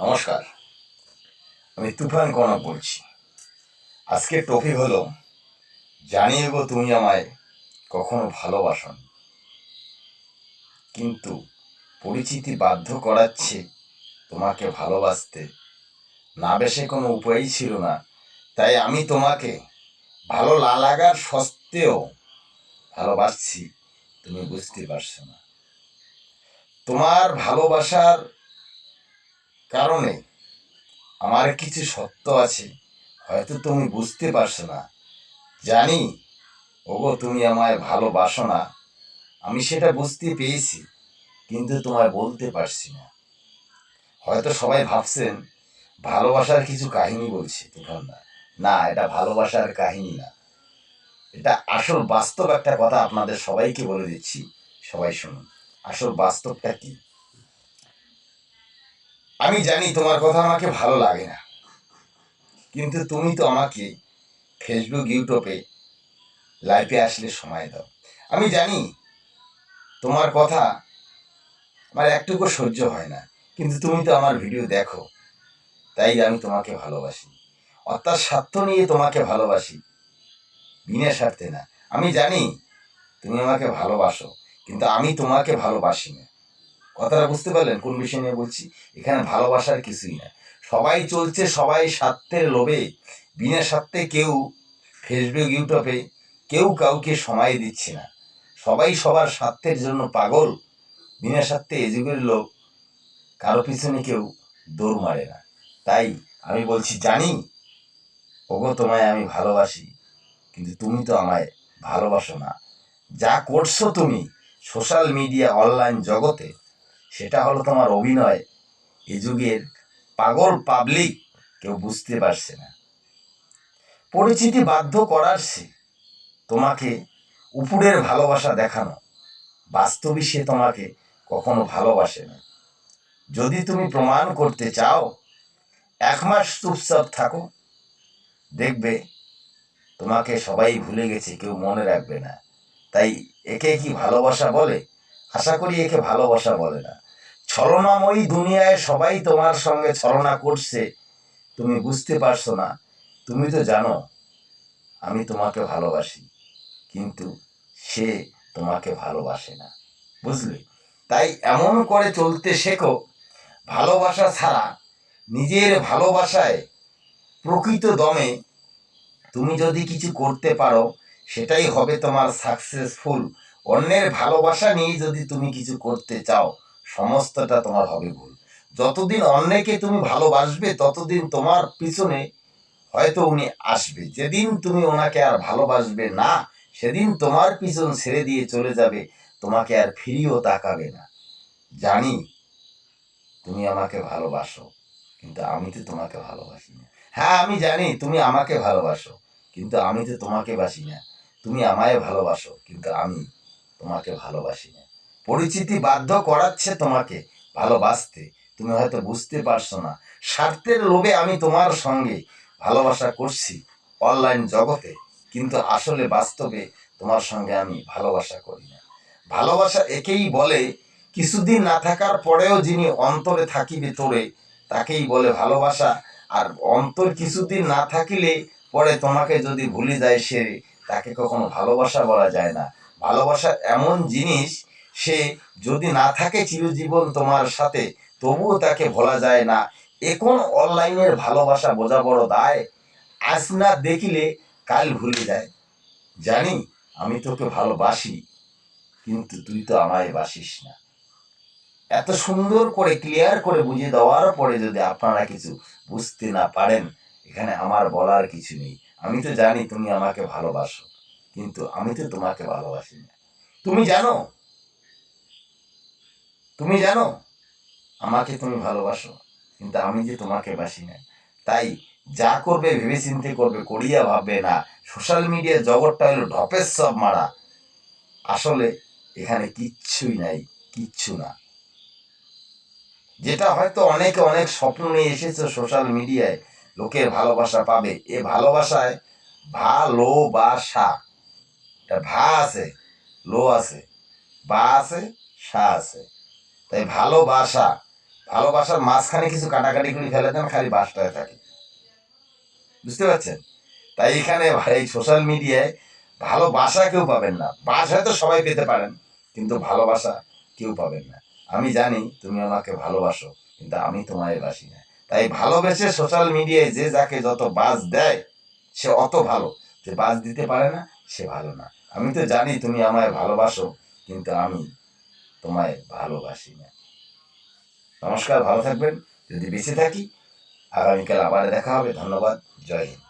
নমস্কার। আমি তুফান কনক বলছি। আজকের টপিক হলো, জানিয়ে গো তুমি আমায় কখনো ভালোবাসন কিন্তু পরিচিতি বাধ্য করাচ্ছে তোমাকে ভালোবাসতে। না বেশে কোনো উপায়ই ছিল না। তাই আমি তোমাকে ভালো না লাগার সত্ত্বেও ভালোবাসছি, তুমি বুঝতে পারছ না। তোমার ভালোবাসার কারণে আমার কিছু সত্য আছে, হয়তো তুমি বুঝতে পারছ না। জানি, ওগো, তুমি আমায় ভালোবাসো না। আমি সেটা বুঝতে পেরেছি কিন্তু তোমায় বলতে পারছি না। হয়তো সবাই ভাবছেন, ভালোবাসার কিছু কাহিনী বলছি তুফান না। না, এটা ভালোবাসার কাহিনী না। এটা আসল বাস্তব একটা কথা আপনাদের সবাইকে বলে দিচ্ছি। সবাই শুনুন, আসল বাস্তবটা কি? আমি জানি তোমার কথা আমাকে ভালো লাগে না। কিন্তু তুমি তো আমাকে ফেসবুক ইউটিউবে লাইভে আসলে সময় দাও। আমি জানি তোমার কথা আমার একটুকু সহ্য হয় না, কিন্তু তুমি তো আমার ভিডিও দেখো। তাই আমি তোমাকে ভালোবাসি। অর্থাৎ স্বার্থ নিয়ে তোমাকে ভালোবাসি, বিনা স্বার্থে না। আমি জানি তুমি আমাকে ভালোবাসো, কিন্তু আমি তোমাকে ভালোবাসি না। কথাটা বুঝতে পারলেন? কোন বিষয় নিয়ে বলছি? এখানে ভালোবাসার কিছুই না সবাই চলছে, সবাই স্বার্থের লোভে। বিনা স্বার্থে কেউ ফেসবুক, ইউটিউবে কেউ কাউকে সময় দিচ্ছে না। সবাই সবার স্বার্থের জন্য পাগল। বিনা স্বার্থে এ যুগের লোক কারও পিছনে কেউ দৌড় মারে না। তাই আমি বলছি, জানি, ওগো তোমায় আমি ভালোবাসি, কিন্তু তুমি তো আমায় ভালোবাসো না। যা করছ তুমি, সোশ্যাল মিডিয়া, অনলাইন জগতে সেটা হলো তোমার অভিনয়। এ যুগের পাগল পাবলিক কেউ বুঝতে পারছে না। পরিচিতি বাধ্য করার সে তোমাকে উপরের ভালোবাসা দেখানো। বাস্তবে সে তোমাকে কখনো ভালোবাসে না। যদি তুমি প্রমাণ করতে চাও, এক মাস চুপচাপ থাকো। দেখবে তোমাকে সবাই ভুলে গেছে, কেউ মনে রাখবে না। তাই একে কি ভালোবাসা বলে? আশা করি একে ভালোবাসা বলে না। ছলনাময়ী দুনিয়ায় সবাই তোমার সঙ্গে ছলনা করছে। তুমি বুঝতে পারছ না। তুমি তো জানো, আমি তোমাকে ভালোবাসি, কিন্তু সে তোমাকে ভালোবাসে না। বুঝলে? তাই এমন করে চলতে শেখো, ভালোবাসা ছাড়া নিজের ভালোবাসায় প্রকৃত দমে তুমি যদি কিছু করতে পারো, সেটাই হবে তোমার সাকসেসফুল অন্যের ভালোবাসা নিয়ে যদি তুমি কিছু করতে চাও, সমস্তটা তোমার হবে ভুল। যতদিন অন্যকে তুমি ভালোবাসবে, ততদিন তোমার পিছনে হয়তো উনি আসবে। যেদিন তুমি ওনাকে আর ভালোবাসবে না, সেদিন তোমার পিছন ছেড়ে দিয়ে চলে যাবে, তোমাকে আর ফিরিয়েও তাকাবে না। জানি তুমি আমাকে ভালোবাসো, কিন্তু আমি তো তোমাকে ভালোবাসি না। হ্যাঁ আমি জানি তুমি আমাকে ভালোবাসো, কিন্তু আমি তো তোমাকে বাসি না। তুমি আমায় ভালোবাসো, কিন্তু আমি তোমাকে ভালোবাসি না পরিচিতি বাধ্য করাচ্ছে তোমাকে ভালোবাসতে। তুমি হয়তো বুঝতে পারছ না। স্বার্থের লোভে আমি তোমার সঙ্গে ভালোবাসা করছি অনলাইন জগতে, কিন্তু আসলে বাস্তবে তোমার সঙ্গে আমি ভালোবাসা করি না। ভালোবাসা একেই বলে, কিছুদিন না থাকার পরেও যিনি অন্তরে থাকিবে তোরে তাকেই বলে ভালোবাসা। আর অন্তর কিছুদিন না থাকিলে পরে তোমাকে যদি ভুলে যায় সে, তাকে কখনো ভালোবাসা বলা যায় না। ভালোবাসা এমন জিনিস সে যদি না থাকে চিরজীবন তোমার সাথে, তবুও তাকে ভোলা যায় না। এখন অনলাইনের ভালোবাসা বোঝা বড় দায়? আজ না দেখিলে কাল ভুলে যায়। জানি, আমি তোকে ভালোবাসি, কিন্তু তুই তো আমায় বাসিস না। এত সুন্দর করে ক্লিয়ার করে বুঝিয়ে দেওয়ার পরে যদি আপনারা কিছু বুঝতে না পারেন, এখানে আমার বলার কিছু নেই। আমি তো জানি তুমি আমাকে ভালোবাসো। কিন্তু আমি তো তোমাকে ভালোবাসি না তুমি জানো? তুমি জানো? আমাকে তুমি ভালোবাসো, কিন্তু আমি যে তোমাকে বাসি না তাই যা করবে ভেবে চিন্তে করবে, করিয়া ভাববে না। সোশ্যাল মিডিয়া জগৎটা হলো ঢপের সব মারা। আসলে এখানে কিচ্ছুই নাই, কিচ্ছু না। যেটা হয়তো অনেকে অনেক স্বপ্ন নিয়ে এসেছে সোশ্যাল মিডিয়ায়, লোকের ভালোবাসা পাবে। এ ভালোবাসায় ভালোবাসা। এটা ভা আছে, লো আছে, বা আছে, সা আছে। তাই ভালোবাসা ভালোবাসার মাঝখানে কিছু কাটাকাটি করে ফেলে দেন, খালি বাসটায় থাকে। বুঝতে পারছেন? তাই এখানে এই সোশ্যাল মিডিয়ায় ভালোবাসা কেউ পাবেন না। বাস হয়তো সবাই পেতে পারেন, কিন্তু ভালোবাসা কেউ পাবেন না। আমি জানি তুমি আমাকে ভালোবাসো, কিন্তু আমি তোমায় বাসি না। তাই ভালোবেসে সোশ্যাল মিডিয়ায় যে যাকে যত বাস দেয়, সে অত ভালো। যে বাস দিতে পারে না, সে ভালো না। আমি তো জানি তুমি আমায় ভালোবাসো, কিন্তু আমি তোমায় ভালোবাসি না। নমস্কার, ভালো থাকবেন। যদি বেঁচে থাকি, আগামীকাল আবার দেখা হবে। ধন্যবাদ। জয় হিন্দ।